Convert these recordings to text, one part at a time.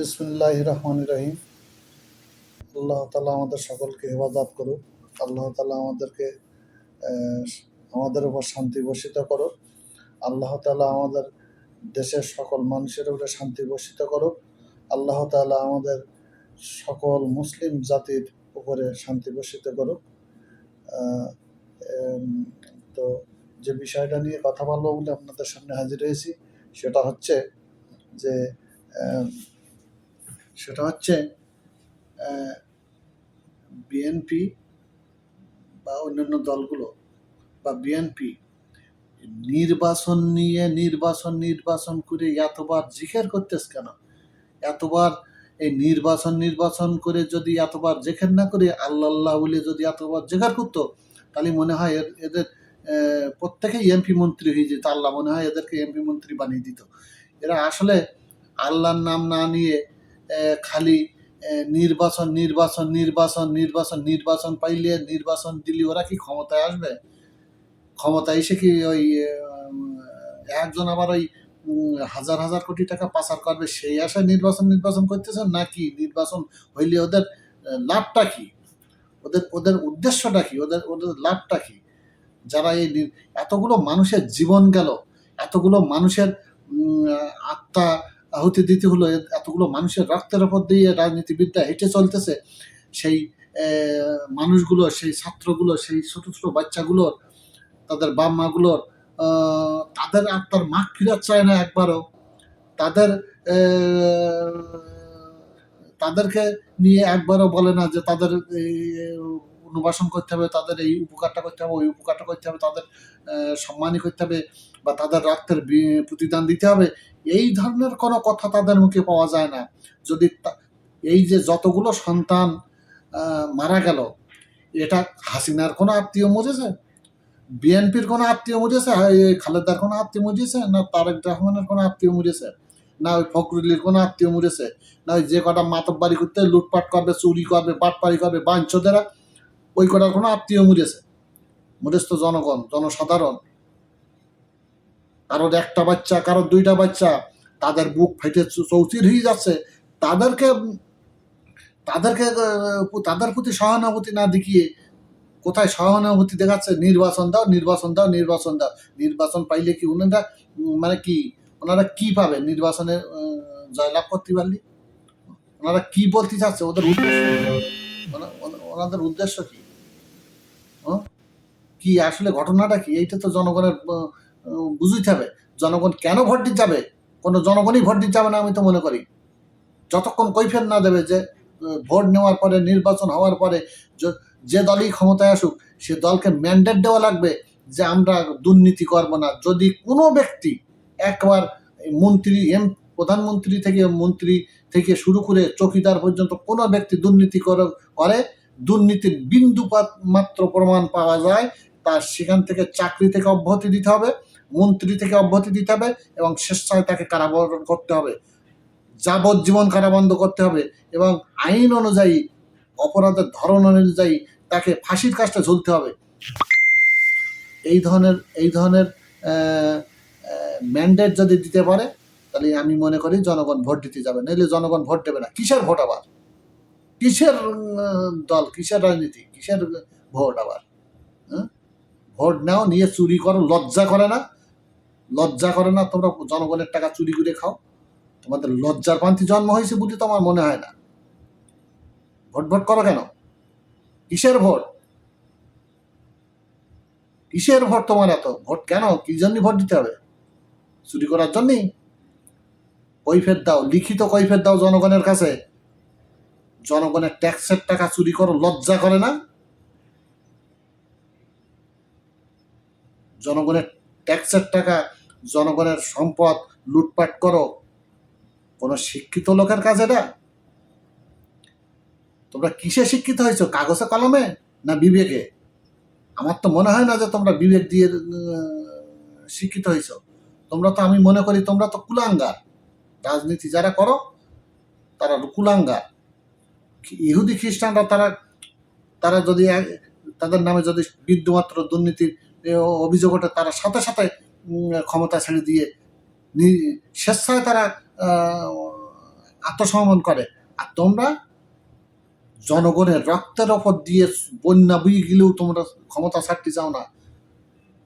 বিসমুল্লাহ রহমান রহিম আল্লাহ তালা আমাদের সকলকে হেফাজত করুক। আল্লাহ তালা আমাদেরকে আমাদের উপর শান্তি বর্ষিত করুক। আল্লাহ তালা আমাদের দেশের সকল মানুষের উপরে শান্তি বর্ষিত করুক। আল্লাহ তালা আমাদের সকল মুসলিম জাতির উপরে শান্তি বর্ষিত করুক। তো যে বিষয়টা নিয়ে কথা বলব বলে আপনাদের সামনে হাজির হয়েছি, সেটা হচ্ছে যে সেটা হচ্ছে বিএনপি বা অন্যান্য দলগুলো বা বিএনপি নির্বাচন নিয়ে নির্বাচন নির্বাচন করে এতবার জিজ্ঞের করতেস কেন? এতবার এই নির্বাচন নির্বাচন করে যদি এতবার জেখের না করে আল্লাহ আল্লাহ বলে যদি এতবার জেখার করতো, তাহলে মনে হয় এদের প্রত্যেকেই এমপি মন্ত্রী হয়ে যেত। আল্লাহ মনে হয় এদেরকে এমপি মন্ত্রী বানিয়ে দিত। এরা আসলে আল্লাহর নাম না নিয়ে খালি নির্বাচন নির্বাচন নির্বাচন নির্বাচন নির্বাচন পাইলে নির্বাচন দিলে ওরা কি ক্ষমতায় আসবে? ক্ষমতা এসে কি ওই একজন আবার ওই হাজার হাজার কোটি টাকা পাচার করবে, সেই আশায় নির্বাচন নির্বাচন করতেছেন? নাকি নির্বাচন হইলে ওদের লাভটা কি? ওদের ওদের উদ্দেশ্যটা কি? ওদের ওদের লাভটা কি? যারা এই এতগুলো মানুষের জীবন গেল, এতগুলো মানুষের আত্মা আহুতি দিতে হলো এতগুলো মানুষের রক্তের ওপর দিয়ে রাজনীতিবিদ্যা হেঁটে চলতেছে। সেই মানুষগুলো, সেই ছাত্রগুলো, সেই ছোট ছোট বাচ্চাগুলোর তাদের বাপ মাগুলোর তাদের আত্মার মা ফিরাত চায় না একবারও। তাদের তাদেরকে নিয়ে একবারও বলে না যে তাদের অনুবাসন করতে হবে তাদের এই উপকারটা করতে হবে ওই উপকারটা করতে হবে তাদের সম্মানই করতে হবে বা তাদের রক্তের প্রতিদান দিতে হবে এই ধরনের কোনো কথা তাদের মুখে পাওয়া যায় না। যদি এই যে যতগুলো সন্তান মারা গেল এটা হাসিনার কোনো আত্মীয় মরেছে বিএনপির কোনো আত্মীয় হ্যাঁ, খালেদার কোনো আত্মীয় মরেছে না তারেক রহমানের কোনো আত্মীয় মরেছে না ওই ফখরুলের কোনো আত্মীয় মরেছে না ওই যে কটা মাতব্বারি করতে লুটপাট করবে চুরি করবে বাটপারি করবে বাঞ্চদেরা ওই কটার কোনো আত্মীয় মরেছে তো জনগণ, জনসাধারণ। কারোর একটা বাচ্চা, কারোর দুইটা বাচ্চা, তাদের বুক ফেটে চৌচির হয়ে যাচ্ছে। তাদেরকে তাদেরকে, তাদের প্রতি সহানুভূতি না দেখিয়ে কোথায় সহানুভূতি দেখাচ্ছে? নির্বাচন দাও নির্বাচন দাও নির্বাচন দাও। নির্বাচন পাইলে কি ওনারা মানে কি ওনারা কি পাবে নির্বাচনে জয়লাভ করতে পারলে? ওনারা কি বলতে চাচ্ছে? ওদের উদ্দেশ্য ওনাদের উদ্দেশ্য কি? কি আসলে ঘটনাটা কি? এইটা তো জনগণের বুঝতে হবে। জনগণ কেন ভোট দিতে যাবে? কোনো জনগণই ভোট দিতে যাবে না, আমি তো মনে করি। যতক্ষণ কৈফিয়ত না দেবে যে ভোট নেওয়ার পরে, নির্বাচন হওয়ার পরে, যে দলই ক্ষমতায় আসুক, সে দলকে ম্যান্ডেট দেওয়া লাগবে যে, আমরা দুর্নীতি করব না। যদি কোনো ব্যক্তি একবার মন্ত্রী, এম, প্রধানমন্ত্রী থেকে, মন্ত্রী থেকে শুরু করে চৌকিদার পর্যন্ত কোনো ব্যক্তি দুর্নীতি করে দুর্নীতির বিন্দুপাত মাত্র প্রমাণ পাওয়া যায়, তার সেখান থেকে চাকরি থেকে অব্যাহতি দিতে হবে, মন্ত্রী থেকে অব্যাহতি দিতে হবে এবং স্বেচ্ছায় তাকে কারাবরণ করতে হবে। যাবজ্জীবন কারাবন্ধ করতে হবে এবং আইন অনুযায়ী, অপরাধের ধরন অনুযায়ী তাকে ফাঁসির কাজটা ঝুলতে হবে। এই ধরনের এই ধরনের ম্যান্ডেট যদি দিতে পারে, তাহলে আমি মনে করি জনগণ ভোট দিতে যাবে, নইলে জনগণ ভোট দেবে না। কিসের ভোট আবার? কিসের দল? কিসের রাজনীতি? কিসের ভোট আবার? হ্যাঁ? ভোট নাও, নিয়ে চুরি করো, লজ্জা করে না? লজ্জা করে না? তোমরা জনগণের টাকা চুরি করে খাও। তোমাদের লজ্জার পান্তি জন্ম হয়েছে বুঝি তো আমার মনে হয় না। ভোট ভোট করো কেন? কিসের ভোট? কিসের ভোট তোমার এত? ভোট কেন? কি জন্য ভোট দিতে হবে? চুরি করার জন্যই? কৈফের দাও, লিখিত কৈফের দাও জনগণের কাছে। জনগণের ট্যাক্সের টাকা চুরি করো লজ্জা করে না? জনগণের ট্যাক্সের টাকা, জনগণের সম্পদ লুটপাট করো। কোনো শিক্ষিত লোকের কাছে এটা? তোমরা কিসে শিক্ষিত হয়েছো, কাগজে কলমে না বিবেকে? আমার তো মনে হয় না যে তোমরা বিবেক দিয়ে শিক্ষিত হয়েছ। তোমরা তো আমি মনে করি তোমরা তো কুলাঙ্গার। রাজনীতি যারা করো, তারা কুলাঙ্গার। ইহুদি খ্রিস্টানরা তারা তারা যদি তাদের নামে যদি বিন্দুমাত্র দুর্নীতির অভিযোগ ওঠে, তারা সাথে সাথে ক্ষমতা ছেড়ে দিয়ে স্বেচ্ছায় তারা আত্মসমর্পণ করে। আর তোমরা জনগণের রক্তের ওপর দিয়ে বন্যা বই গেলেও তোমরা ক্ষমতা ছাড়তে চাও না।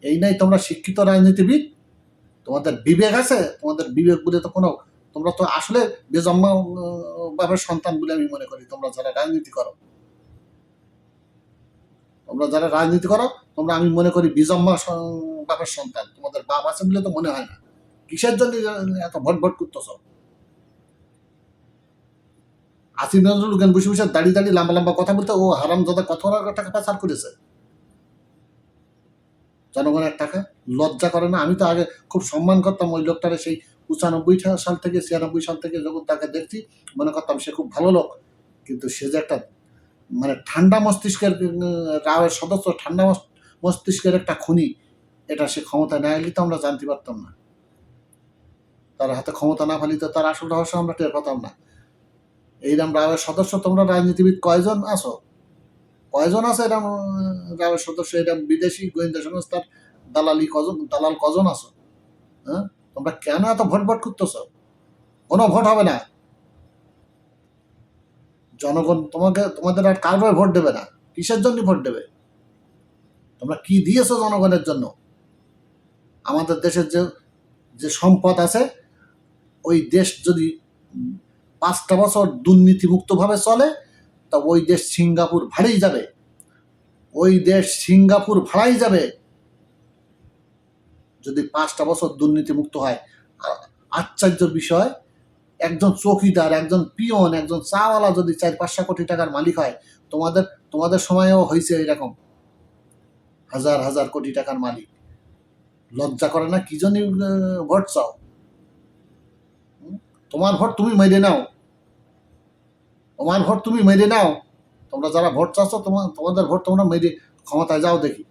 এই নাই তোমরা শিক্ষিত রাজনীতিবিদ। তোমাদের বিবেক আছে, তোমাদের বিবেক বলে তো কোনো তোমরা তো আসলে বেজম্মা বাবার সন্তান বলে আমি মনে করি। তোমরা যারা রাজনীতি করো, তোমরা যারা রাজনীতি করো, তোমরা আমি মনে করি বিজম্মা বাবার সন্তান। তোমাদের বাপ আছে বলে তো মনে হয় না। কিসের জন্য এত ভট ভট করতেছ? আসিফ নজরুল জ্ঞান বসে বসে দাঁড়িয়ে দাঁড়িয়ে লম্বা লম্বা কথা বলতে, ও হারাম দাদা কত টাকা পাচার করেছে? জনগণের টাকা লজ্জা করে না? আমি তো আগে খুব সম্মান করতাম ওই লোকটারে, সেই পঁচানব্বই সাল থেকে, ছিয়ানব্বই সাল থেকে যখন তাকে দেখছি, মনে করতাম সে খুব ভালো লোক। কিন্তু সে যে একটা মানে ঠান্ডা মস্তিষ্কের রাওয়ের সদস্য, ঠান্ডা মস্তিষ্কের একটা খুনি, এটা সে ক্ষমতা না এলে তো আমরা জানতে পারতাম না। তার হাতে ক্ষমতা না ফালি তো তার আসল রহস্য আমরা টের পেতাম না। এইরকম রাওয়ের সদস্য, তোমরা রাজনীতিবিদ কয়জন আছো? কয়জন আছে এরকম রাওয়ের সদস্য? এরকম বিদেশি গোয়েন্দা সংস্থার দালালি কজন, দালাল কজন আছো? হ্যাঁ? তোমরা কেন এত ভোট ভোট করতেছ? কোনো ভোট হবে না। জনগণ তোমাকে, তোমাদের আর কারোর ভোট দেবে না। কিসের জন্য ভোট দেবে? তোমরা কি দিয়েছ জনগণের জন্য? আমাদের দেশের যে যে সম্পদ আছে, ওই দেশ যদি পাঁচটা বছর দুর্নীতিমুক্তভাবে চলে, তা ওই দেশ সিঙ্গাপুর ভাড়েই যাবে। ওই দেশ সিঙ্গাপুর ভাড়াই যাবে। যদি পাঁচটা বছর দুর্নীতিমুক্ত হয় আশ্চর্য বিষয়, একজন চৌকিদার, একজন পিয়ন, একজন চাওয়ালা যদি চার, পাঁচশো কোটি টাকার মালিক হয়, তোমাদের তোমাদের সময়েও হয়েছে এরকম। হাজার হাজার কোটি টাকার মালিক। লজ্জা করে না কি জন্য ভোট চাও? তোমার ভোট তুমি মেরে নাও। তোমার ভোট তুমি মেরে নাও। তোমরা যারা ভোট চাচ্ছ তোমার তোমাদের ভোট তোমরা মেরে ক্ষমতায় যাও দেখি।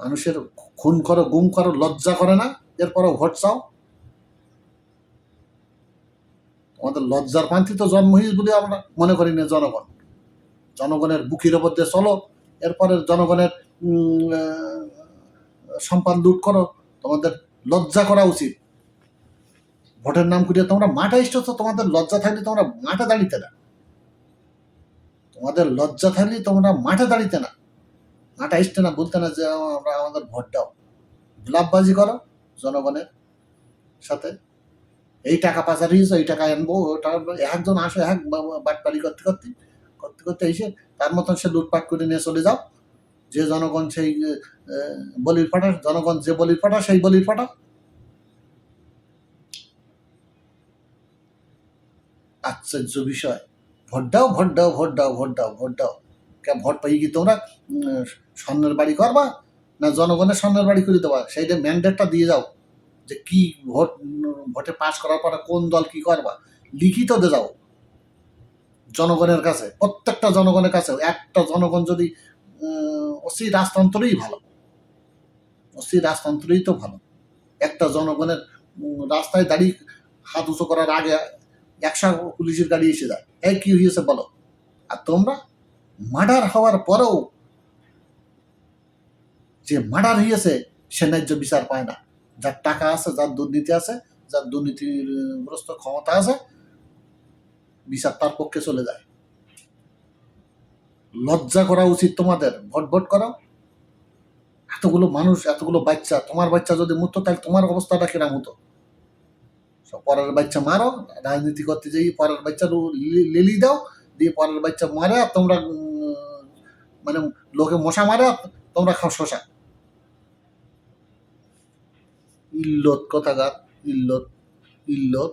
মানুষের খুন করো, গুম করো, লজ্জা করে না? এরপরও ভোট চাও? আমাদের লজ্জার পান্থি তো জন্মহীন বলে আমরা মনে করি না জনগণ। জনগণের বুকির ওপর দিয়ে চলো এরপরে জনগণের সম্পদ লুট করো, তোমাদের লজ্জা করা উচিত। ভোটের নাম করিয়ে তোমরা মাঠে এসছো তোমাদের লজ্জা থাকলে তোমরা মাঠে দাঁড়িতে না। তোমাদের লজ্জা থাকলে তোমরা মাঠে দাঁড়িতে না। আসতে না বলতে না যে আমরা আমাদের ভোট দাও গোলাপবাজি করো জনগণের সাথে। এই টাকা পাচার হয়েছে, এই টাকা আনব। একজন আসো, এক বাটপারি করতে করতে করতে করতে এসে তার মতন সে লুটপাট করে নিয়ে চলে যাও। যে জনগণ সেই বলির ফাটা, জনগণ যে বলির ফাটা, সেই বলির ফাটা। আশ্চর্য বিষয়। ভোট দাও ভোট দাও ভোট দাও ভোট দাও ভোট দাও। ভোট পাই কি তোমরা স্বর্ণের বাড়ি করবা, না জনগণের স্বর্ণের বাড়ি করে দেবা? সেইটা ম্যান্ডেটটা দিয়ে যাও, যে কি ভোট, ভোটে পাস করার পরে কোন দল কি করবা, লিখিত দিয়ে যাও। জনগণের কাছে, প্রত্যেকটা জনগণের কাছে, একটা জনগণ যদি অসি রাজতন্ত্রই ভালো। অসি রাজতন্ত্রই তো ভালো। একটা জনগণের রাস্তায় দাঁড়িয়ে হাত উঁচু করার আগে একশো পুলিশের গাড়ি এসে যায়। এই কি হয়েছে বলো? আর তোমরা? মার্ডার হওয়ার পরেও যে মার্ডার হয়েছে সে ন্যায্য বিচার পায় না। যার টাকা আছে, যার দুর্নীতি আছে, যার দুর্নীতিগ্রস্ত ক্ষমতা আছে, বিচার তার পক্ষে চলে যায়। লজ্জা করা উচিত তোমাদের, ভোট ভোট করো। এতগুলো মানুষ, এতগুলো বাচ্চা, তোমার বাচ্চা যদি মরতো, তাহলে তোমার অবস্থাটা কিরাম হতো? পরের বাচ্চা মারো, রাজনীতি করতে যাই, পরের বাচ্চা লেলি দাও, দিয়ে পরের বাচ্চা মারে, আর তোমরা মানে লোকে মশা মারে তোমরা খাও শশা ইল্লত কথাগার ইল্লত ইল্লত।